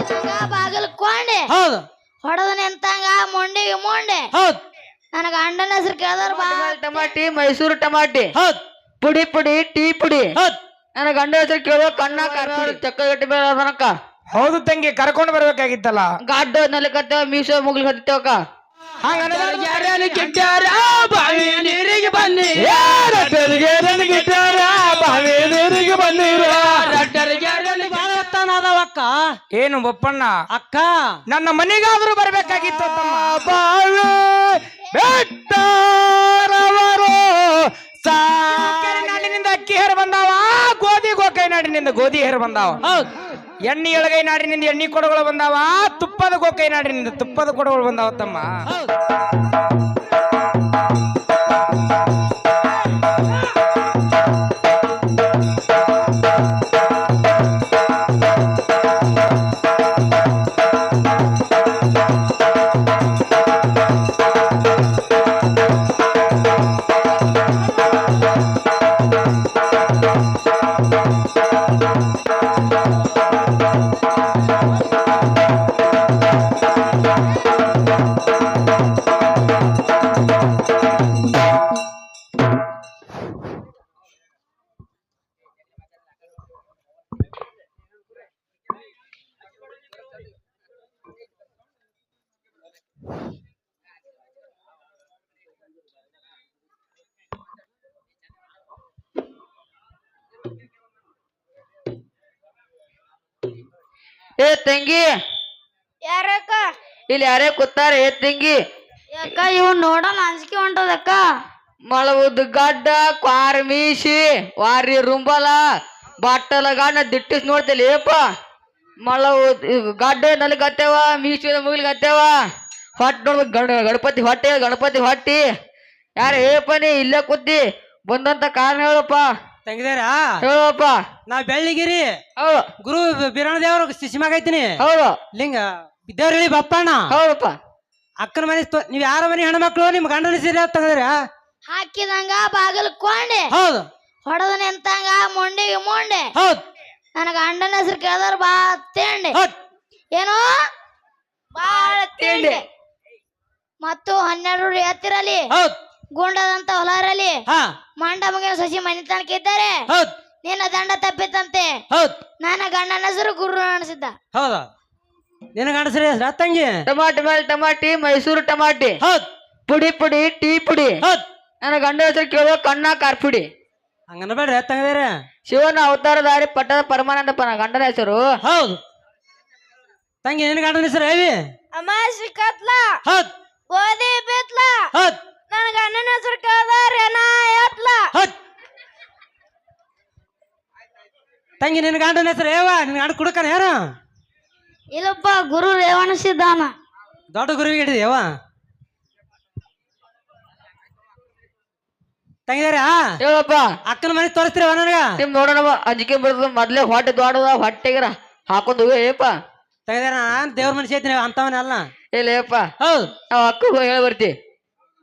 ಇದಂಗ ಬಾಗಿಲು ಕೊಂಡೆ ಹೌದು. ಹೊಡೆದನೆ ಅಂತಂಗ ಮುಂಡಿಗೆ ಮುಂಡೆ. ಹೌದು. ನನಗ ಅಣ್ಣನ ಹೆಸರು ಕೇಳಿದ್ರ ಬಾ ಟಮಾಟಿ ಮೈಸೂರು ಟಮಾಟಿ. ಹೌದು. ಪುಡಿ ಪುಡಿ ಟೀ ಪುಡಿ. ಹೌದು. ನನ್ನ ಗಂಡ ಹೆಸರು ಕೇಳೋ ಕಣ್ಣ ಕಾರ್ಪುಡಿ ಚಕ್ಕಗಟ್ಟಿ ಬೇಡ ಅದನಕ್ಕ ಹೌದು ತಂಗಿ ಕರ್ಕೊಂಡು ಬರ್ಬೇಕಾಗಿತ್ತಲ್ಲ? ಗಾಡ್ಡ ನಲಕತ್ತೇವ ಮೀಸೋ ಬಾವಿ ನೀರಿಗೆ ಬನ್ನಿ. ಬಾವಿ ನೀರಿಗೆ ಬಂದಿರು ಅಕ್ಕ ಏನು ಒಪ್ಪಣ್ಣ ಅಕ್ಕ. ನನ್ನ ಮನೆಗಾದ್ರೂ ಬರ್ಬೇಕಾಗಿತ್ತು ತಮ್ಮ ಬಾವಿ ಬೆಟ್ಟರವರು ಸಾಕೆರೆ ನಾಡಿನಿಂದ ಅಕ್ಕಿ ಹೇರ್ ಬಂದಾವ? ಗೋಧಿ ಗೋಕೈ ನಾಡಿನಿಂದ ಗೋಧಿ ಹೇರ್ ಬಂದಾವ. ಹೌದು. ಎಣ್ಣೆ ಎಳಗೈ ನಾಡಿನಿಂದ ಎಣ್ಣೆ ಕೊಡಗಳು ಬಂದಾವ ತುಪ್ಪದ ಗೋಕೈ ನಾಡಿನಿಂದ ತುಪ್ಪದ ಕೊಡಗಳು ಬಂದಾವ ತಮ್ಮ ಏ ತಂಗಿ! ಯಾರಕ್ಕ? ಇಲ್ಲಿ ಯಾರೇ ಕೂತಾರ ಏ ತಂಗಿ! ಯಾಕ ಇವ್ ನೋಡೋಣ ಅಂಜಿಕೆ ಹೊಂಟದಕ್ಕ? ಮಳವುದ್ ಗಡ್ಡ ಕ್ವಾರ್ ಮೀಸಿ ವಾರಿ ರುಂಬಲ ಬಟ್ಟಲ ಗಣ್ಣ ದಿಟ್ಟಿಸ್ ನೋಡ್ತಿಲ್ಲ ಏಪ ಮಳವು ಗಡ್ಡ ನಲ್ಗತ್ತೇವ ಮೀಸಿ ಮುಗಿಲ್ಗತ್ತೇವ! ಹೊಟ್ಟೆ ನೋಡ್ಬೇಕು ಗಣ ಗಣಪತಿ ಹೊಟ್ಟೆ ಗಣಪತಿ ಹೊಟ್ಟಿ. ಯಾರು ಹೇಳಪ್ಪ ನೀ ಇಲ್ಲೇ ಕೂತಿ. ಬಂದಂತ ಕಾರಣ ಹೇಳಪ್ಪ. ತಂಗಿದಾರ? ಹೇಳಪ್ಪ. ನಾ ಬೆಳ್ಳಿಗಿರಿ. ಹೌದು. ಗುರು ಬಿರಾಣ ದೇವ್ರ ಶಿಶಿಮಾಗೈತೀನಿ ಹೌದು. ಲಿಂಗ ದೇವ್ರ ಹೇಳಿ ಬಪ್ಪಣ್ಣ. ಹೌದಪ್ಪ. ಅಕ್ಕನ ಮನೆ ತೊ- ನೀವ್ ಯಾರ ಮನೆ ಹೆಣ್ಮಕ್ಳು? ನಿಮ್ ಗಂಡನ ಸೀರೆ ತಗದ್ರ? ಹಾಕಿದಂಗ ಬಾಗಿಲು ಕೊಂಡೆ. ಹೌದು. ಹೊಡೆದ ನಿಂತಂಗ ಮುಂಡಿಗೆ ಮುಂಡೆ. ಹೌದು. ನನಗ ಅಣ್ಣನ ಹೆಸರು ಕೇಳಿದ್ರ ಬಾ ತೇಂಡೆ ಹೌದು. ಏನು? ಬಾಳ ತಿಂಡಿ ಮತ್ತು ಹನ್ನೆರಡು ಎತ್ತಿರಲಿ ಹೌದು. ಗುಂಡದಂತ ಹೊಲ ಇರಲಿ ಹಾ. ಮಂಡ ಮಗನ ಸಸಿ ಮನೆ ತನಕ ಇದ್ದಾರೆ. ಹೌದು. ನಿನ್ನ ದಂಡ ತಪ್ಪಿತಂತೆ. ಹೌದು. ನನ್ನ ಗಂಡನ ಹೆಸರು ಗುರು ಅನಿಸಿದ್ದ. ಹೌದಾ? ನಿನ್ನ ಗಂಡ ಸರಿ ಹೆಸ್ರಾ ತಂಗಿ? ಟಮಾಟಿ ಮೇಲೆ ಟಮಾಟಿ ಮೈಸೂರು ಟಮಾಟಿ. ಹೌದು. ಪುಡಿ ಪುಡಿ ಟೀ ಪುಡಿ. ಹೌದು. ನನ್ನ ಗಂಡ ಹೆಸರು ಕೇಳೋ ಕಣ್ಣ ಕಾರ್ಪುಡಿ ಹಂಗನ ಬೇಡ್ರಿ ತಂಗದೇರ ಶಿವನ ಅವತಾರಧಾರಿ ಪಟ್ಟದ ಪರಮಾನಂದಪ್ಪ ನನ್ನ ಗಂಡನ ಹೆಸರು. ಹೌದು. ತಂಗಿ ನಿನ್ನ ಗಂಡನ ಹೆಸರು ಹೇಳಿ ಅಮ್ಮ ಸಿಕ್ಕತ್ಲ ಹೌದು. ಗೋಧಿ ಬಿತ್ಲ ಹೌದು ನನ್ನ ಗಂಡನ ಹೆಸರು ನಾ ಎತ್ಲ ಹೌದು ತಂಗಿ ನಿನ್ನ ಗಂಡನ ಹೆಸರು ಏವ? ನಿನ್ನ ಗಂಡ ಕುಡುಕನ ಯಾರು? ಇಲ್ಲಪ್ಪ ಗುರು ರೇವಣಿಸಿದ್ದಾನ ದೊಡ್ಡ ಗುರುವಿಗೆ ಹಿಡಿದೇವ ತಂಗಿದಾರ ಹೇಳಪ್ಪ. ಅಕ್ಕನ ಮನೆ ತೋರಿಸ್ತೀರವ ನನಗ? ನಿಮ್ ನೋಡೋಣ ಅಂಜಿಕೆ ಬರ್ತದ ಮೊದ್ಲೇ ಹೊಟ್ಟೆ ದೊಡ್ಡದ ಹೊಟ್ಟೆಗಿರ ಹಾಕೊಂಡು ಹೋಗಿ ಏಪ ತಂಗಿದಾರ ನಾನು ದೇವ್ರ ಮನುಷ್ಯ ಐತೀನಿ ಅಂತವನಲ್ಲ ಇಲ್ಲಪ್ಪ ಹೌದು. ನಾವು ಹೋಗಿ ಹೇಳಿ ಬರ್ತಿ.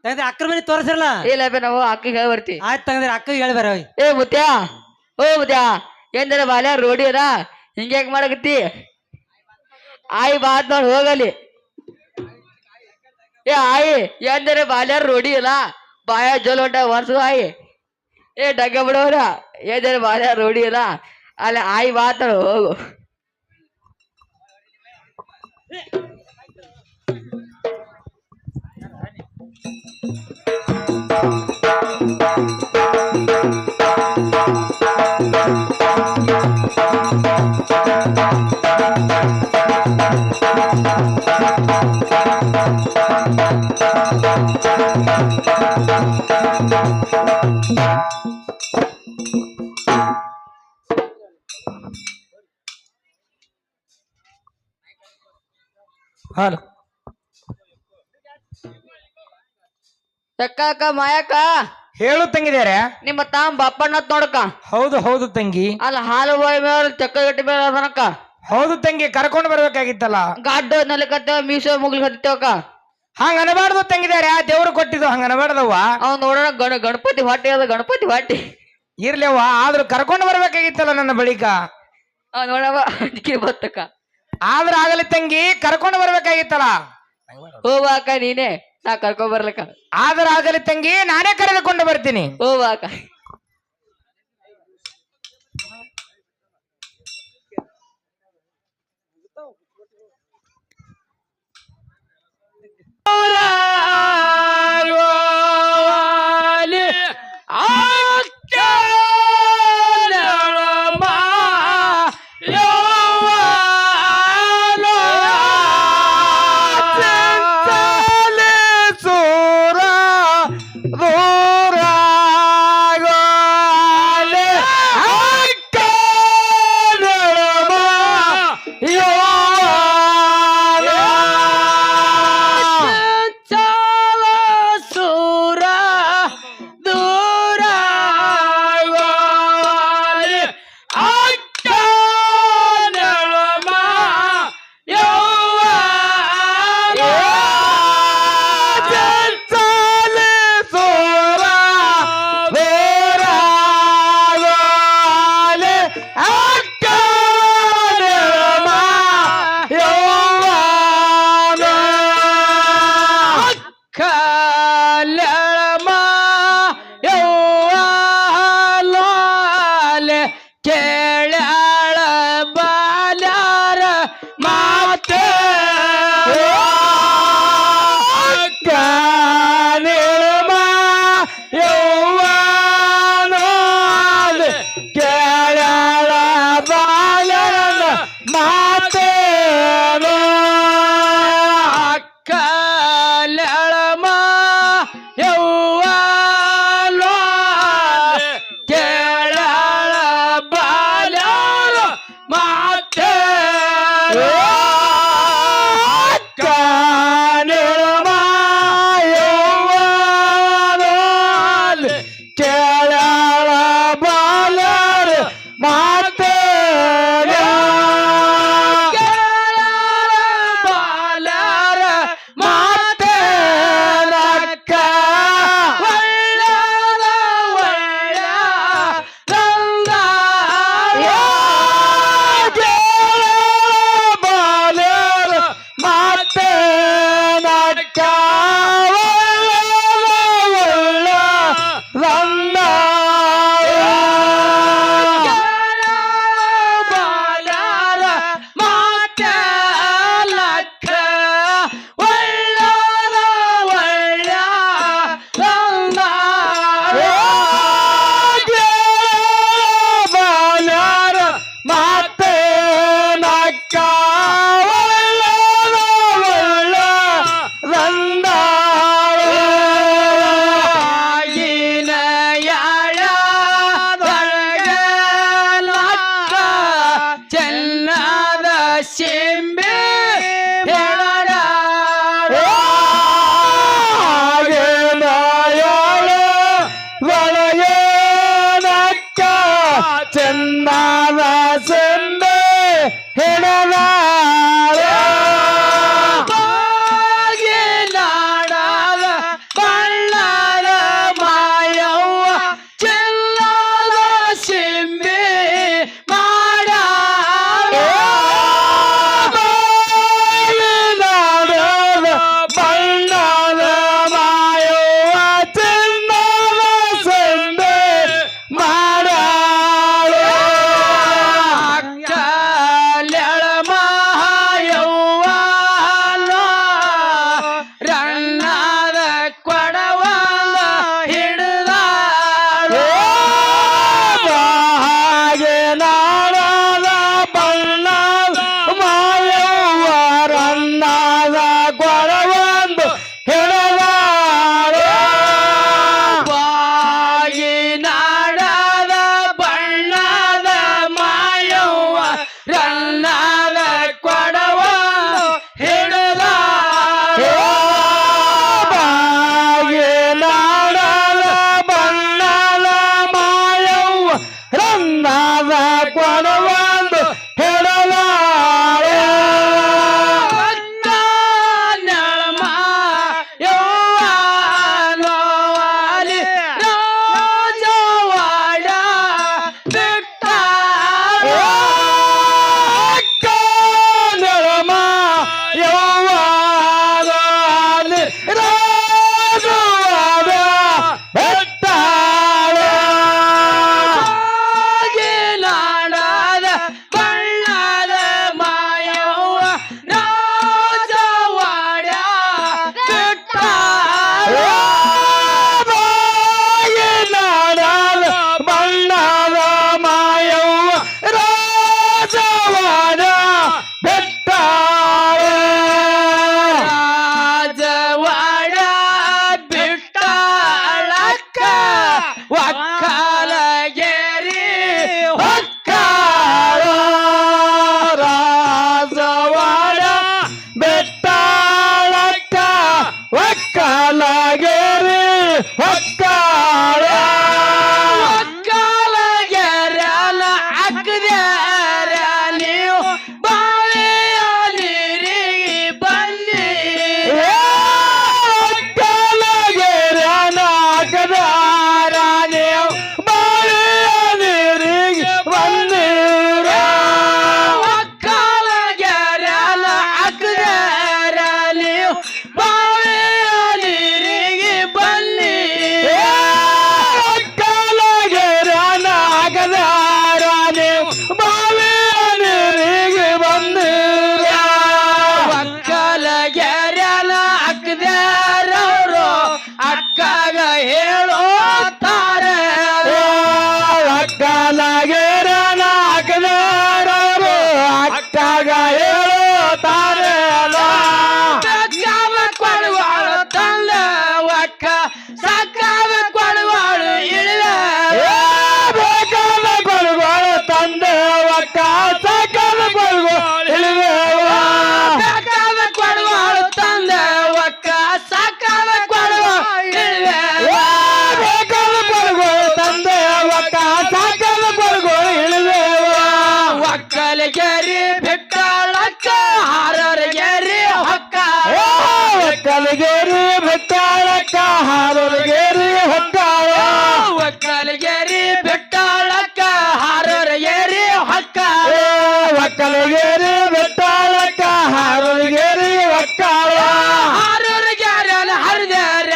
ತಂಗಿದಾರ ಅಕ್ಕ ಮನೆ ತೋರಿಸಿರಲ್ಲ? ಇಲ್ಲಪ್ಪ ನಾವು ಅಕ್ಕಗೆ ಹೇಳಿ ಬರ್ತಿ. ಆಯ್ತು ತಂದ್ರೆ ಅಕ್ಕಗೆ ಹೇಳಿ ಬರ ಏ ಮುತ್ಯ ಓ ಮುತ್ಯ ಎಂದ್ರ ಬಾಲ್ಯ ರೋಡಿ ಅದ ಹಿಂಗ್ಯಾಕ್ ಮಾಡಕತ್ತಿ? ಆಯಿ ಬಾತ್ ನೋಡಿ ಹೋಗಲಿ ಏ ಆಯಿ ಎಂದರೆ ಬಾಲ್ಯ ರೋಡಿ ಅಲ್ಲ ಬಾಯ ಜೋಲ್ ಹೊಂಟ ವರ್ಷ ಆಯಿ. ಏ ಡಗ್ಗ ಬಿಡೋರ ಎಂದರೆ ಬಾಲ್ಯ ರೋಡಿ ಅಲ್ಲ ಅಲ್ಲ ಆಯಿ ಬಾತ್ ನೋಡಿ ಹೋಗು. ಹಾಲು ಮಾಯಕ ಹೇಳು ತಂಗಿದಾರೆ. ನಿಮ್ಮ ತಾಮ್ ಬಪ್ಪಣ್ಣ ನೋಡಕ. ಹೌದು ಹೌದು ತಂಗಿ. ಅಲ್ಲ ಹಾಲು ಬಾಯಿ ಮೇಲೆ ಚಕ್ಕ ಗಟ್ಟಿ ಮೇಲೆ ಅದನಕ ಹೌದು ತಂಗಿ ಕರ್ಕೊಂಡು ಬರ್ಬೇಕಾಗಿತ್ತಲ್ಲ. ಗಾಡ್ಡು ನಲಿಕತ್ತೇವ ಮೀಸೋ ಮುಗಿಲ್ಕತ್ತೇವಕ್ಕ. ಹಂಗ ಅನಬಾರ್ದು ತಂಗಿದಾರೆ ದೇವ್ರು ಕೊಟ್ಟಿದ್ದು ಹಂಗ ಅನಬಾರ್ದವ್ವ. ಅವ್ನು ನೋಡೋಣ ಗಣ ಗಣಪತಿ ಹೊಟ್ಟೆ ಅದ ಗಣಪತಿ ಹೊಟ್ಟಿ. ಇರ್ಲಿವ ಆದ್ರೂ ಕರ್ಕೊಂಡು ಬರ್ಬೇಕಾಗಿತ್ತಲ್ಲ ನನ್ನ ಬಳಿಕ. ಅವ್ ನೋಡವ ಅದಕ್ಕೆ ಬತ್ತಕ್ಕ. ಆದ್ರ ಆಗಲಿ ತಂಗಿ ಕರ್ಕೊಂಡು ಬರ್ಬೇಕಾಗಿತ್ತಲ್ಲ. ಹೋಗ್ಬಾಕ ನೀನೇ. ನಾ ಕರ್ಕೊ ಬರ್ಲಕ ಆದ್ರ ಆಗಲಿ ತಂಗಿ ನಾನೇ ಕರೆದುಕೊಂಡು ಬರ್ತೀನಿ. ಓ ಬಾಕ ಆ Kelly. bagwa ಒಕ್ಕಲಿಗೆರಿ ಬೆಟ್ಟಾಳಕ್ಕ ಹಾರರಿಗೆರಿ ಒಕ್ಕಾಳ. ಹಾರರಿಗೆರ ಹರಿದಾರ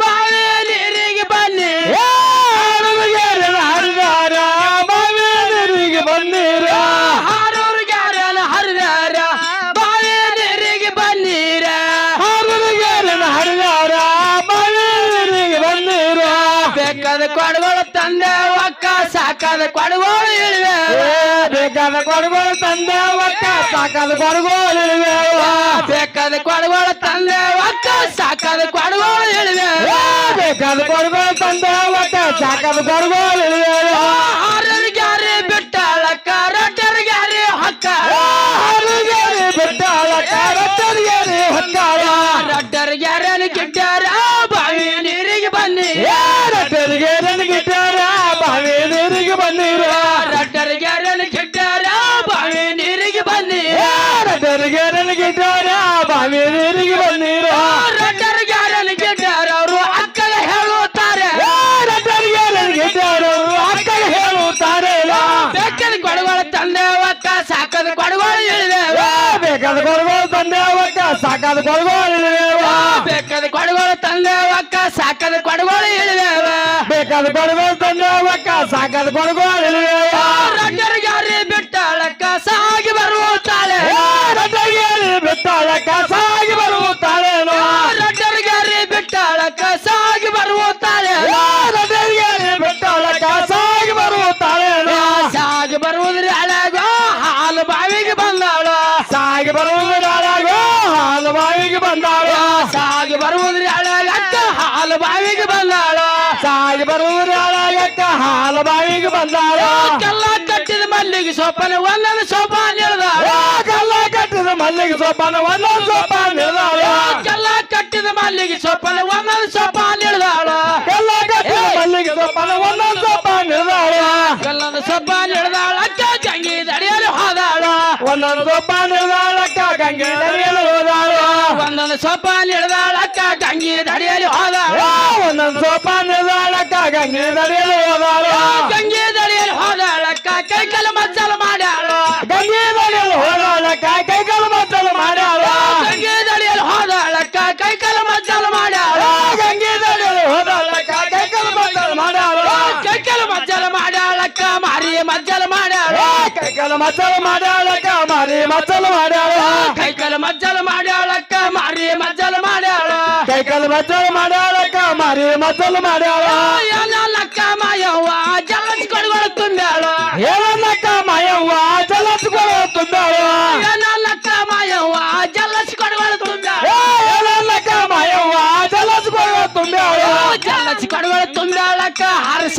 ಬಾವಿ ನೀರಿಗೆ ಬನ್ನಿ. ಹಾರರಿಗೆರ ಹರಿದಾರ ಬಾವಿ ನೀರಿಗೆ ಬನ್ನಿರ. ಹಾರರಿಗೆರ ಹರಿದಾರ ಬಾವಿ ನೀರಿಗೆ ಬನ್ನಿರ. ಹಾರರಿಗೆರ ಹರಿದಾರ ಬಾವಿ ನೀರಿಗೆ ಬನ್ನಿರ. ಬೇಕಾದ ಕೊಡಗಳು ತಂದೆ ಒಕ್ಕ ಸಾಕಾದ ಕೊಡಗಳು ಇಳಿವೆ. ಬೇಕಾದ ಕೊಡಗಳು ತಂದೆ ಒಕ್ಕ ಸಾಕಾದ ಕೊಡಗಳು ಬೇಕಾದ ಕೊಡಗಳು ತಂದೆ ಒಕ್ಕ ಸಾಕಾದ ಕೊಡಗಳು ಬೇಕಾದ ಕೊಡಗಳು ತಂದೆ ಒಕ್ಕ ಸಾಕಾದ ಕೊಡಗಳು ಬೇಕಾದ ಕೊಡಗಳು ತಂದೇವಕ್ಕ ಸಾಕಾದ ಕೊಡಗಳು ಇಳಿವೆ ಬೇಕಾದ ಕೊಡಗಳು ತಂದೇವಕ್ಕ ಸಾಕಾದ ಸಾಕದ ಇಳಿದೇವ ಬೇಕಾದ ಕೊಡಗಳು ತಂದೇವಕ್ಕ ಸಾಕಾದ ಕೊಡಗಳು ಇಳಿವೆ ರಡ್ಡರಿಗಾರಿ ಬಿಟ್ಟಾಳಕ್ಕ ಸಾಗಿ ತಾಳೆ. ರಡ್ಡರಿಗಾರಿ ಬಿಟ್ಟಾಳಕ್ಕ ಸಾಗಿ ಬರುತ್ತಾಳೆ ಬಂದಾಳು? ಕಲ್ಲ ಕಟ್ಟಿದ ಮಲ್ಲಿಗೆ ಸೋಪಾನ ಒಂದೊಂದು ಸೋಪಾನ ಇಳಿದಾಳು ಕಲ್ಲ ಕಟ್ಟಿದ ಮಲ್ಲಿಗೆ ಸೋಪಾನ ಒಂದೊಂದು ಸೋಪಾನ ಇಳಿದಾಳು ಕಲ್ಲ ಕಟ್ಟಿದ ಮಲ್ಲಿಗೆ ಸೋಪಾನ ಒಂದೊಂದು ಸೋಪಾನ ಸೊಪ್ಪಾನ ಇಳಿದಾಳ ಗಂಗೆ ದಡಿಯಲು ಹೋದಾಳು. ಒಂದೊಂದು ಸೊಪ್ಪಾನ ಹಿಡಿದಾಳಕ್ಕ ಗಂಗೆ ಗಂಗಿ ದಡಿಯಲು ಹೋದಾಳು ಒಂದೊಂದು ಸೊಪ್ಪಾನ ಗಂಗಿ ದಡಿಯಲು ಹೋದಾಳು. ಗಂಗಿ ದಡಿಯಲು ಹೋದಾಳಕ್ಕ ಕೈ ಕಲ ಮಜ್ಜಲ ಮಾಡ್ಯಾಳು. ಗಂಗಿ ದಡಿಯಲು ಹೋದಾಳಕ್ಕ ಮಾರಿ ಮಜ್ಜಲ ಮಾಡ್ಯಾಳು. ಕೈ ಕಲ ಮಜ್ಜಲ ಮಾಡ್ಯಾಳಕ್ಕ ಮಾರಿ ಮಜ್ಜಲ ಮಾಡ್ಯಾಳು. ಕೈ ಕಲ ಮಜ್ಜಲ ಮಾಡ್ಯಾಳಕ್ಕ ಮಾರಿ ಮಜ್ಜಲ ಮಾಡ್ಯಾಳು. ಮಾರಿ ಕಲ ಮಜ್ಜಲ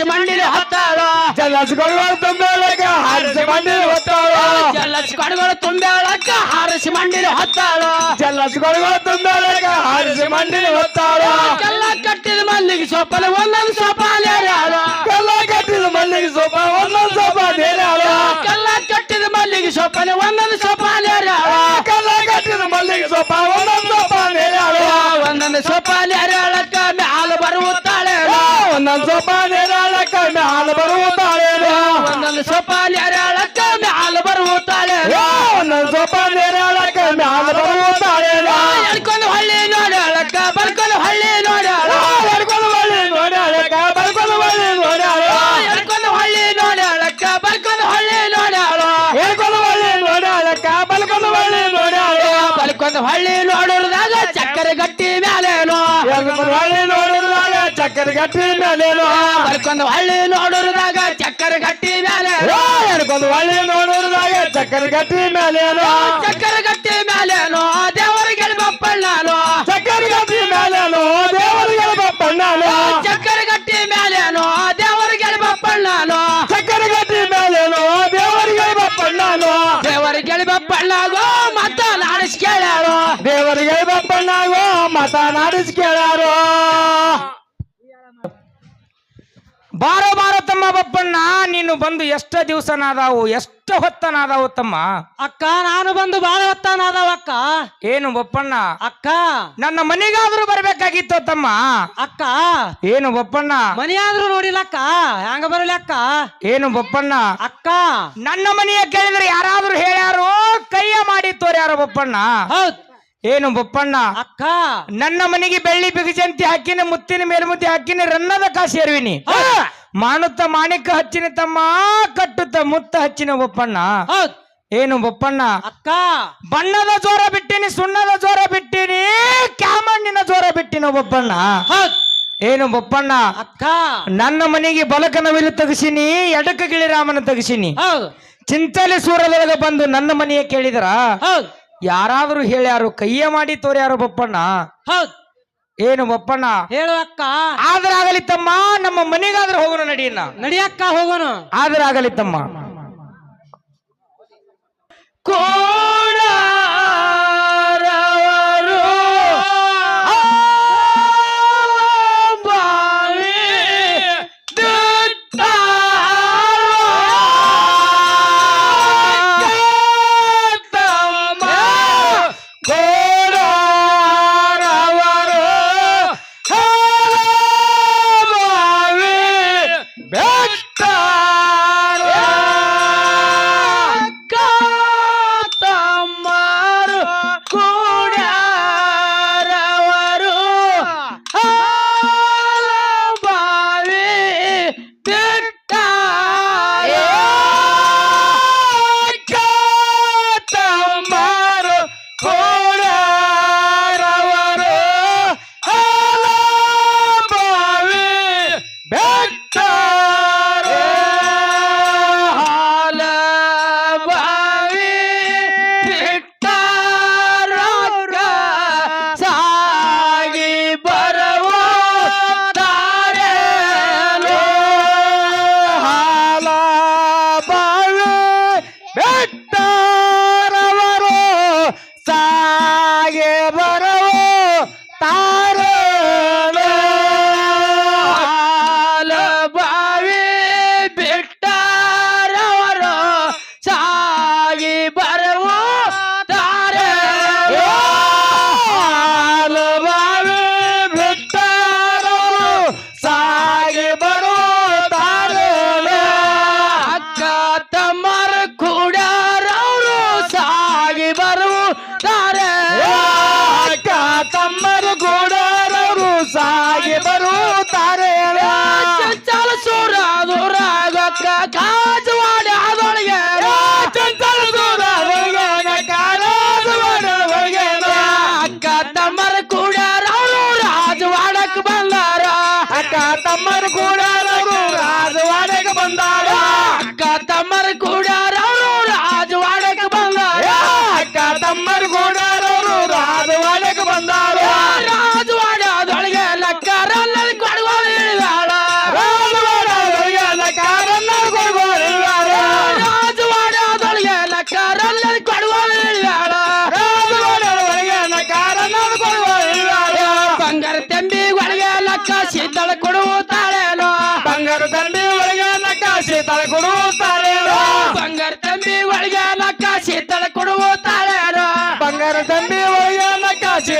ಮಂಡಿಲಿ ಹೊತ್ತಾಳು ಜಲಸ್ ಹಾರಸಿ ಮಂದಿರ ಹರಸಿ ಮಂಡಿಲಿ ಹೊತ್ತಾಳು ಹಾರಸಿ ಕೊಡಗಳು ತುಂಬ್ಯಾಳಕ್ಕ ಹಾರಿಸಿ ಮಂಡಿನ ಹೊತ್ತಾಳು ಜಲಸ್ಗಳು ಹತ್ತಾಳ ಹಾರಿಸಿ ಮಂಡಿನ ಹೊತ್ತಾಳು ಕಲ್ಲ ಕಟ್ಟಿದ ಮಲ್ಲಿಗೆ ಸೊಪ್ಪಲ ಒಂದೊಂದು ಸೊಪಾಲೇರಾಳು ಕಲ್ಲ ಕಟ್ಟಿದ ಮಲ್ಲಿಗೆ ಸೊಪ್ಪ ಒಂದೊಂದು ಸೊಪ್ಪ ನೇರಾಳು ಕಲ್ಲ ಕಟ್ಟಿದ ಮಲ್ಲಿಗೆ ಸೊಪ್ಪಲ ಒಂದೊಂದು ಸೊಪಾಲೇರಾಳು ಕಲ್ಲ ಕಟ್ಟಿದ ಮಲ್ಲಿಗೆ ಸೊಪ್ಪ ಒಂದೊಂದು ಸೊಪ್ಪ ನೇರಾಳು ಒಂದೊಂದು ಮ್ಯಾಲ ಬರುತ್ತಾಳೆ ಒಂದೊಂದು ಸೊಪಾಲಿ ಅರಳಕ್ಕ ಮ್ಯಾಲ ಬರುತ್ತಾಳೆ ಒಂದೊಂದು ಸೊಪಾಲಿ ಅರಳಕ್ಕ ಮ್ಯಾಲ ಬರುತ್ತಾಳೆ ಒಂದೊಂದು ಸೊಪಾಲಿ ಅರಳಕ್ಕ ಮ್ಯಾಲ ಬರುತ್ತಾಳೆ ಎಡ್ಕೊಂಡು ಹಳ್ಳಿ ಅಳಕ್ಕ ಬರ್ಕೊಂಡು ಹಳ್ಳಿ ನೋಡ್ಯಾಳ ಎಡ್ಕೊಂಡು ನೋಡಿ ಅಳಕ್ಕ ಬರ್ಕೊಂಡು ನೋಡಿ ನೋಡ್ಯಾಳು ಎಡ್ಕೊಂಡು ಹಳ್ಳಿ ನೋಡಿ ಅಳಕ್ಕ ಬರ್ಕೊಂಡು ಹಳ್ಳಿ ನೋಡ್ಯಾಳು ಎಡ್ಕೊಂಡು ನೋಡಿ ಅಳಕ್ಕ ಬರ್ಕೊಂಡು ನೋಡಿ ನೋಡ್ಯಾಳು ಬಲ್ಕೊಂದು ಹಳ್ಳಿ ನೋಡುವುದಾಗ ಚಕ್ಕರೆ ಗಟ್ಟಿ ಮ್ಯಾಲ ನೋಡಿದಾಗ ಚಕ್ಕರೆ ಗಟ್ಟಿ ಮೇಲೇನು ಬರ್ಕೊಂಡು ಹಳ್ಳಿ ನೋಡುವುದಾಗ ಚಕ್ಕರೆ ಗಟ್ಟಿ ಮೇಲೆ ಎಡ್ಕೊಂಡು ಹಳ್ಳಿ ನೋಡಿದಾಗ ಚಕ್ಕರೆ ಗಟ್ಟಿ ಮೇಲೇನು ಚಕ್ಕರೆ ಗಟ್ಟಿ ಮ್ಯಾಲೇನು ದೇವರಿಗೆ ಬಪ್ಪಣ್ಣಾನು ಚಕ್ಕರೆ ಗಟ್ಟಿ ಮೇಲೇನು ದೇವರಿಗೆ ಬಪ್ಪಣ್ಣಾನು ಚಕ್ಕರೆ ಗಟ್ಟಿ ಮೇಲೇನು ದೇವರಿಗೆ ಬಪ್ಪಣ್ಣಾನು ಚಕ್ಕರೆ ಗಟ್ಟಿ ಮೇಲೇನು ದೇವರಿಗೆ ಬಪ್ಪಣ್ಣಾನು ದೇವರಿಗೆ ಬಪ್ಪಣ್ಣಾಗೋ ಮತ ನಾಡಿಸ್ ಕೇಳ್ಯಾಳು ದೇವರಿಗೆ ಬಪ್ಪಣ್ಣಾಗೋ ಮಾತನಾಡಿಸ್ ಕೇಳಾರು ಬಾರೋ ಬಾರೋ ತಮ್ಮ ಬಪ್ಪಣ್ಣ ನೀನು ಬಂದು ಎಷ್ಟ ದಿವಸನಾದಾವು ಎಷ್ಟು ಹೊತ್ತನಾದಾವು ತಮ್ಮ? ಅಕ್ಕ ನಾನು ಬಂದು ಬಾಳ ಹೊತ್ತನಾದವ ಅಕ್ಕ. ಏನು ಬಪ್ಪಣ್ಣ? ಅಕ್ಕ. ನನ್ನ ಮನೆಗಾದ್ರೂ ಬರ್ಬೇಕಾಗಿತ್ತು ತಮ್ಮ. ಅಕ್ಕ. ಏನು ಬಪ್ಪಣ್ಣ? ಮನೆಯಾದ್ರೂ ನೋಡಿಲ್ಲಕ್ಕ ಹೆಂಗ ಬರಲಿ ಅಕ್ಕ? ಏನು ಬಪ್ಪಣ್ಣ? ಅಕ್ಕ. ನನ್ನ ಮನೆಯ ಕೇಳಿದ್ರೆ ಯಾರಾದ್ರೂ ಹೇಳ್ಯಾರೋ ಕೈಯ ಮಾಡಿ ತೋರ್ಯಾರೋ ಬಪ್ಪಣ್ಣ. ಹೌದ್. ಏನು ಬೊಪ್ಪಣ್ಣ? ಅಕ್ಕ. ನನ್ನ ಮನೆಗೆ ಬೆಳ್ಳಿ ಬಿಗಜಂತಿ ಹಾಕಿನ ಮುತ್ತಿನ ಮೇಲ್ಮುತ್ತಿ ಹಾಕಿನ ರನ್ನದ ಕಾಸಿ ಅರಿವಿನಿ. ಮಾಣುತ್ತ ಮಾಣಿಕ ಹಚ್ಚಿನ ತಮ್ಮ ಕಟ್ಟುತ್ತ ಮುತ್ತ ಹಚ್ಚಿನ ಬಪ್ಪಣ್ಣ. ಏನು ಬೊಪ್ಪಣ್ಣ? ಅಕ್ಕ. ಬಣ್ಣದ ಜೋರ ಬಿಟ್ಟಿನಿ ಸುಣ್ಣದ ಜೋರ ಬಿಟ್ಟಿನಿ ಕ್ಯಾಮಣ್ಣಿನ ಜೋರ ಬಿಟ್ಟಿನ ಬಪ್ಪಣ್ಣ. ಏನು ಬೊಪ್ಪಣ್ಣ? ಅಕ್ಕ. ನನ್ನ ಮನೆಗೆ ಬಲಕನವಿಲು ತಗಸಿನಿ ಎಡಕ ಗಿಳಿರಾಮನ ತಗಸಿನಿ. ಚಿಂತಲೆ ಸೂರದೊಳಗೆ ಬಂದು ನನ್ನ ಮನೆಯ ಕೇಳಿದ್ರ? ಯಾರಾದ್ರೂ ಹೇಳ್ಯಾರು ಕೈಯ ಮಾಡಿ ತೋರ್ಯಾರು ಬಪ್ಪಣ್ಣ. ಹೌದ್. ಏನು ಬಪ್ಪಣ್ಣ? ಹೇಳು ಅಕ್ಕ. ಆದರಾಗಲಿ ತಮ್ಮ ನಮ್ಮ ಮನೆಗಾದ್ರೂ ಹೋಗೋಣ ನಡಿಯನ್ನ ನಡಿಯಕ್ಕ ಹೋಗೋಣ ಆದರಾಗಲಿ ತಮ್ಮ. ತಮ್ಮರು ಬೆಟ್ಟಾರವರು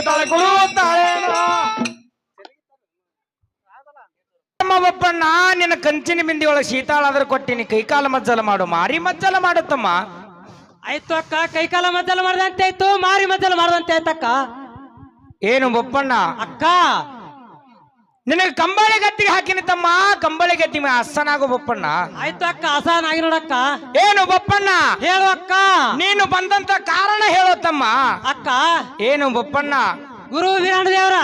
ತಳಕೊಡುತ್ತಾಳೇನೋ ನಮ್ಮ ಬಪ್ಪಣ್ಣ ನಿನ್ನ ಕಂಚಿನ ಬಿಂದಿ ಒಳಗೆ ಶೀತಾಳ ಆದ್ರೆ ಕೊಟ್ಟಿನಿ ಕೈಕಾಲ ಮಜ್ಜಲ ಮಾಡು ಮಾರಿ ಮಜ್ಜಲ ಮಾಡುತ್ತಮ್ಮ. ಆಯ್ತು ಅಕ್ಕ ಕೈಕಾಲ ಮಜ್ಜಲ ಮಾಡ್ದಂತೆ ಆಯ್ತು ಮಾರಿ ಮಜ್ಜಲ ಮಾಡ್ದಂತೆ ಆಯ್ತಕ್ಕ. ಏನು ಬಪ್ಪಣ್ಣ ಅಕ್ಕ ನಿನಗೆ ಕಂಬಳಿ ಗತ್ತಿಗೆ ಹಾಕಿನಿ ತಮ್ಮ. ಕಂಬಳಿ ಗತ್ತಿ ಮೇಲೆ ಅස්සನಾಗು ಬಪ್ಪಣ್ಣ. ಆಯ್ತು ಅಕ್ಕ ಅಸಹನ ಆಗಿ ನೋಡಕ್ಕ ಏನು ಬಪ್ಪಣ್ಣ? ಹೇಳು ಅಕ್ಕ. ನೀನು ಬಂದಂತ ಕಾರಣ ಹೇಳೋ ತಮ್ಮ. ಅಕ್ಕ. ಏನು ಬಪ್ಪಣ್ಣ? ಗುರು ವೀರಣ್ಣ ದೇವ್ರ.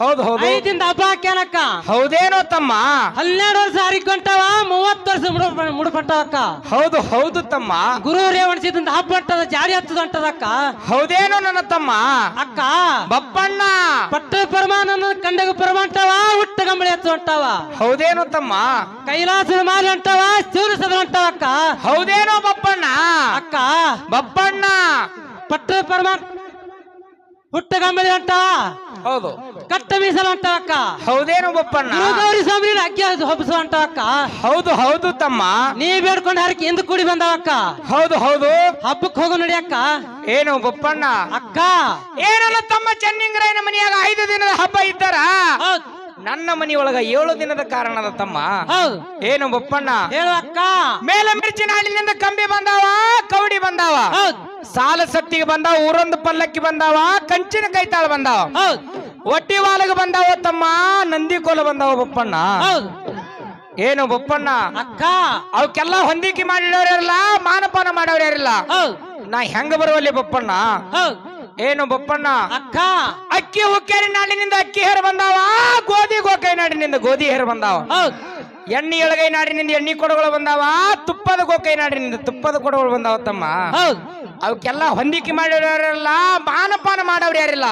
ಹೌದು ಹೌದು. ಐದಿಂದ ಹಬ್ಬ ಹಾಕ್ಯಾನಕ್ಕ ಹೌದೇನೋ ತಮ್ಮ. ಹನ್ನೆರಡು ವರ್ಷ ಹರಿಕೊಂಟಾವ ಮೂವತ್ತು ವರ್ಷ ಮುಡು ಮುಡ್ಕೊಂಟಾವಕ್ಕ ಹೌದು ಹೌದು ತಮ್ಮ. ಗುರು ರೇವಣಿಸಿದಂತ ಹಬ್ಬ ಜಾರಿ ಹತ್ತದ ಅಂಟದಕ್ಕ ಹೌದೇನೋ ನನ್ನ ತಮ್ಮ. ಅಕ್ಕ. ಬಪ್ಪಣ್ಣ. ಪಟ್ಟ ಪರಮಾನಂದ ಕಂಡಗ ಪರಮಾಂಟವ ಹುಟ್ಟ ಕಂಬಳಿ ಹತ್ತು ಅಂಟವ ಹೌದೇನೋ ತಮ್ಮ. ಕೈಲಾಸದ ಸೂರ್ಯ ಸದ ಶಿವರಸದ ಅಕ್ಕ. ಹೌದೇನೋ ಬಪ್ಪಣ್ಣ. ಅಕ್ಕ. ಬಪ್ಪಣ್ಣ. ಪಟ್ಟ ಪರಮಾನ್ ಹುಟ್ಟ ಅಂತ ಹೌದು. ಕಟ್ಟ ಮೀಸಲು ಅಕ್ಕ ಹೌದೇನೋ ಬಪ್ಪಣ್ಣ? ಗುರು ಸ್ವಾಮಿ ಅಕ್ಕಿ ಅಕ್ಕ ಹೌದು ಹೌದು ತಮ್ಮ. ನೀ ಬೇಡ್ಕೊಂಡು ಹರಕಿ ಹಿಂದ್ ಕೂಡಿ ಬಂದಾವಕ್ಕ. ಹೌದು ಹೌದು. ಹಬ್ಬಕ್ಕೆ ಹೋಗು ನಡಿಯಕ್ಕ. ಏನು ಬಪ್ಪಣ್ಣ? ಅಕ್ಕ. ಏನಲ್ಲ ತಮ್ಮ ಚೆನ್ನಿಂಗರಾಯನ ಮನೆಯಾಗ ಐದು ದಿನದ ಹಬ್ಬ ಇದ್ದಾರ? ನನ್ನ ಮನೆಯೊಳಗ ಏಳು ದಿನದ ಕಾರಣದ ತಮ್ಮ. ಹೌದು. ಏನು ಬಪ್ಪಣ್ಣ? ಹೇಳು ಅಕ್ಕ. ಮೇಲೆ ಮಿರ್ಚಿನಾಳಿನಿಂದ ಕಂಬಿ ಬಂದಾವ ಕವಡಿ ಬಂದಾವ. ಹೌದು. ಸಾಲ ಸತ್ತಿಗೆ ಬಂದಾವ ಊರೊಂದು ಪಲ್ಲಕ್ಕಿ ಬಂದಾವ ಕಂಚಿನ ಕೈತಾಳ ಬಂದಾವ. ಹೌದು. ಒಟ್ಟಿ ವಾಲಗ ಬಂದಾವ ತಮ್ಮ ನಂದಿ ಕೋಲ ಬಂದಾವ ಬಪ್ಪಣ್ಣ. ಹೌದು. ಏನು ಬಪ್ಪಣ್ಣ? ಅಕ್ಕ. ಅವಕ್ಕೆಲ್ಲ ಹೊಂದಿಕೆ ಮಾಡಿದವ್ರು ಯಾರಿಲ್ಲ ಮಾನಪಾನ ಮಾಡೋರ್ಯಾರಿಲ್ಲ ಯಾರಿಲ್ಲ. ನಾ ಹೆಂಗ ಬರುವಲ್ಲಿ ಬಪ್ಪಣ್ಣ? ಹೌದ್. ಏನು ಬಪ್ಪಣ್ಣ? ಅಕ್ಕ. ಅಕ್ಕಿ ಹುಕ್ಕೇರಿ ನಾಡಿನಿಂದ ಅಕ್ಕಿ ಹೇರ ಬಂದಾವ? ಗೋಧಿ ಗೋಕೈ ನಾಡಿನಿಂದ ಗೋಧಿ ಹೇರ ಬಂದಾವ. ಎಣ್ಣಿ ಎಳಗೈ ನಾಡಿನಿಂದ ಎಣ್ಣೆ ಕೊಡಗಳು ಬಂದಾವ? ತುಪ್ಪದ ಗೋಕೈ ನಾಡಿನಿಂದ ತುಪ್ಪದ ಕೊಡಗಳು ಬಂದಾವ ತಮ್ಮ? ಅವಕ್ಕೆಲ್ಲ ಹೊಂದಿಕೆ ಮಾಡೋರು ಯಾರಲ್ಲ ಮಾನಪಾನ ಮಾಡವ್ರು ಯಾರಿಲ್ಲ?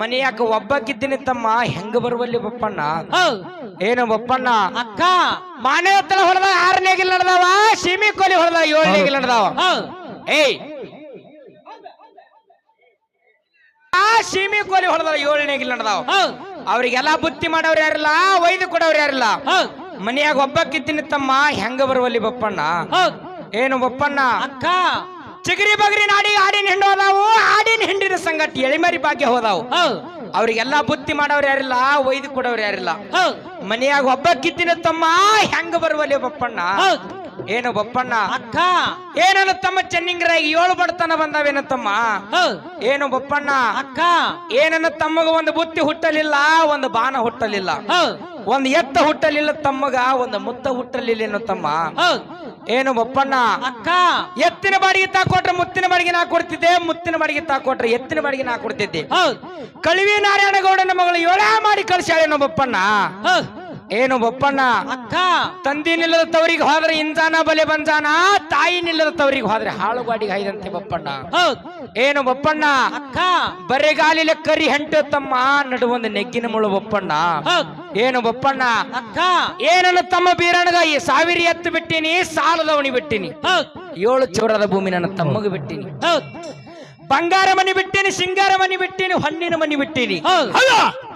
ಮನೆಯಾಕ ಒಬ್ಬಕ್ಕಿದ್ದೀನಿ ತಮ್ಮ ಹೆಂಗ ಬರುವಲ್ಲಿ ಬಪ್ಪಣ್ಣ? ಏನು ಬಪ್ಪಣ್ಣ? ಅಕ್ಕ. ಮಾನೇ ಹತ್ತಲ ಹೊಡೆದ ಆರನೇಗಿಲ್ ನಡೆದಾವ ಸೀಮಿ ಕೋಲಿ ಹೊಡೆದ ಏಳನೇಗಿಲ್ ನಡೆದಾವ? ಏಯ್ ಆ ಸೀಮಿ ಕೋಲಿ ಹೊಡೆದ ಏಳನೇ ಗಿಲ್ ನಡೆದಾವ್. ಅವ್ರಿಗೆಲ್ಲ ಬುತ್ತಿ ಮಾಡವ್ರು ಯಾರಿಲ್ಲ ಒಯ್ದು ಕೊಡವ್ರು ಯಾರಿಲ್ಲ. ಮನೆಯಾಗ ಒಬ್ಬಕ್ಕಿದ್ದೀನಿ ತಮ್ಮ ಹೆಂಗ ಬರುವಲ್ಲಿ ಬಪ್ಪಣ್ಣ? ಏನು ಬಪ್ಪಣ್ಣ? ಅಕ್ಕ. ಚಿಗರಿ ಬಗರಿ ನಾಡಿ ಆಡಿನ ಹೆಂಡು ಹೋದಾವು ಆಡಿನ ಹೆಂಡಿನ ಸಂಗತಿ ಎಳಿಮರಿ ಭಾಗ್ಯ ಹೋದಾವು. ಹೌದ್. ಅವ್ರಿಗೆಲ್ಲ ಬುತ್ತಿ ಮಾಡವ್ರು ಯಾರಿಲ್ಲ ಒಯ್ದು ಕೊಡವ್ರು ಯಾರಿಲ್ಲ. ಮನೆಯಾಗ ಒಬ್ಬಕ್ಕಿದ್ದೀನಿ ತಮ್ಮ ಹೆಂಗ ಬರುವಲ್ಲಿ ಬಪ್ಪಣ್ಣ? ಏನು ಬಪ್ಪಣ್ಣ? ಅಕ್ಕ. ಏನನ್ನು ತಮ್ಮ ಚೆನ್ನಿಂಗರಾಗಿ ಏಳು ಬಡತನ ಬಂದಾವೇನ ತಮ್ಮ? ಏನು ಬಪ್ಪಣ್ಣ? ಅಕ್ಕ. ಏನನ್ನ ತಮ್ಮಗ ಒಂದು ಬುತ್ತಿ ಹುಟ್ಟಲಿಲ್ಲ ಒಂದು ಬಾಣ ಹುಟ್ಟಲಿಲ್ಲ? ಒಂದ್ ಎತ್ತ ಹುಟ್ಟಲಿಲ್ಲ ತಮ್ಮಗ ಒಂದು ಮುತ್ತ ಹುಟ್ಟಲಿಲ್ಲ ಏನು ತಮ್ಮ? ಏನು ಬಪ್ಪಣ್ಣ? ಅಕ್ಕ. ಎತ್ತಿನ ಬಾಡಿಗೆ ತಾಕೊಟ್ರೆ ಮುತ್ತಿನ ಬಾಡಿಗೆ ನಾ ಕೊಡ್ತಿದ್ದೆ ಮುತ್ತಿನ ಬಾಡಿಗೆ ತಾಕೊಟ್ರೆ ಎತ್ತಿನ ಬಾಡಿಗೆ ನಾ ಕೊಡ್ತಿದ್ದೆ. ಕಳುವಿ ನಾರಾಯಣಗೌಡನ ಮಗಳು ಯೋಳ ಮಾಡಿ ಕಳ್ಸ್ಯಾಳೇನೋ ಬಪ್ಪಣ್ಣ? ಏನು ಬಪ್ಪಣ್ಣ? ಅಕ್ಕ. ತಂದಿ ನಿಲ್ಲದ ತವರಿಗೆ ಹೋದ್ರೆ ಇಂಜಾನ ಬಲೆ ಬಂಜಾನ? ತಾಯಿ ನಿಲ್ಲದ ತವರಿಗೆ ಹೋದ್ರೆ ಹಾಳು ಗಾಡಿಗೆ ಹಾಯ್ದಂತೆ ಬಪ್ಪಣ್ಣ. ಹೌದ್. ಏನು ಬಪ್ಪಣ್ಣ? ಅಕ್ಕ. ಬರೆಗಾಲಿಲ ಕರಿ ಹೆಂಟು ತಮ್ಮ ನಡುವೊಂದು ನೆಗ್ಗಿನ ಮುಳು ಬಪ್ಪಣ್ಣ. ಹೌದ್. ಏನು ಬಪ್ಪಣ್ಣ? ಅಕ್ಕ. ಏನನ್ನು ತಮ್ಮ ಬೀರಣಗ ಈ ಸಾವಿರ ಎತ್ತು ಬಿಟ್ಟಿನಿ ಸಾಲದವಣಿ ಬಿಟ್ಟಿನಿ. ಹೌದ್. ಏಳು ಚೌರದ ಭೂಮಿ ನನ್ನ ತಮ್ಮಗ ಬಿಟ್ಟಿನಿ. ಹೌದ್. ಬಂಗಾರ ಮನಿ ಬಿಟ್ಟಿನಿ ಸಿಂಗಾರ ಮನಿ ಬಿಟ್ಟಿನಿ ಹೊನ್ನಿನ ಮನಿ ಬಿಟ್ಟಿನಿ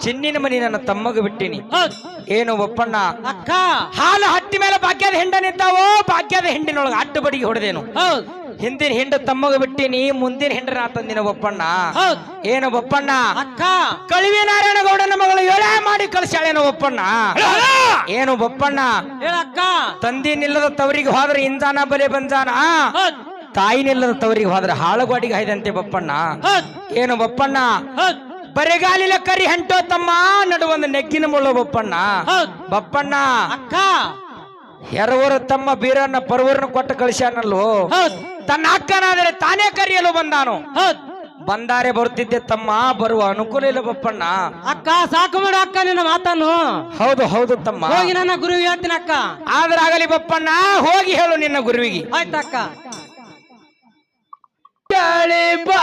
ಚಿನ್ನಿನ ಮನಿ ನನ್ನ ತಮ್ಮಗ ಬಿಟ್ಟಿನಿ. ಏನು ಒಪ್ಪಣ್ಣ? ಅಕ್ಕ. ಹಾಲು ಹಟ್ಟಿ ಮೇಲೆ ಭಾಗ್ಯದ ಹೆಂಡ ನಿಂತಾವೋ ಭಾಗ್ಯದ ಹೆಂಡಿನೊಳಗೆ ಅಡ್ಡ ಬಡಿಗೆ ಹೊಡೆದೇನು. ಹೌದ್. ಹಿಂದಿನ ಹೆಂಡ ತಮ್ಮಗ ಬಿಟ್ಟಿನಿ ಮುಂದಿನ ಹೆಂಡ ನಾ ತಂದಿನ ಒಪ್ಪಣ್ಣ. ಏನು ಒಪ್ಪಣ್ಣ? ಅಕ್ಕ. ಕಳಿವಿ ನಾರಾಯಣಗೌಡನ ಮಗಳು ಎಳೆ ಮಾಡಿ ಕಳಿಸ್ಯಾಳೇನು ಒಪ್ಪಣ್ಣ. ಏನು ಒಪ್ಪಣ್ಣ? ಅಕ್ಕ. ತಂದಿ ನಿಲ್ಲದ ತವರಿಗೆ ಹೋದ್ರೆ ಇಂಜಾನ ಬಲೆ ಬಂಜಾನ ಹೌದ್ ತಾಯಿ ನಿಲ್ಲದ ತವರಿಗೆ ಹೋದ್ರೆ ಹಾಳುಗಾಡಿಗೆ ಹಾಯ್ದಂತೆ ಬಪ್ಪಣ್ಣ. ಏನು ಬಪ್ಪಣ್ಣ? ಬರೆಗಾಲಿಲ ಕರಿ ಹೆಂಟೋ ತಮ್ಮ ನಡುವೊಂದು ನೆಗ್ಗಿನ ಮುಳ್ಳು ಬಪ್ಪಣ್ಣ. ಬಪ್ಪಣ್ಣ. ಅಕ್ಕ. ಎರವರು ತಮ್ಮ ಬೀರನ್ನ ಪರವರನ್ನ ಕೊಟ್ಟು ಕಳಿಸ್ಯಾನಲ್ಲೋ? ತನ್ನ ಅಕ್ಕನಾದರೆ ತಾನೇ ಕರೆಯಲು ಬಂದಾನು? ಬಂದಾರೆ ಬರುತ್ತಿದ್ದೆ ತಮ್ಮ ಬರುವ ಅನುಕೂಲ ಇಲ್ಲ ಬಪ್ಪಣ್ಣ. ಅಕ್ಕ ಸಾಕು ಬಿಡು ಅಕ್ಕ ನಿನ್ನ ಮಾತನ್ನು. ಹೌದು ಹೌದು ತಮ್ಮ. ಹೋಗಿ ನನ್ನ ಗುರುವಿಗೆ ಹೇಳ್ತೀನಿ ಅಕ್ಕ. ಆದ್ರಾಗಲಿ ಬಪ್ಪಣ್ಣ ಹೋಗಿ ಹೇಳು ನಿನ್ನ ಗುರುವಿಗೆ. ಆಯ್ತಕ್ಕ. ಕಳಿಬಾ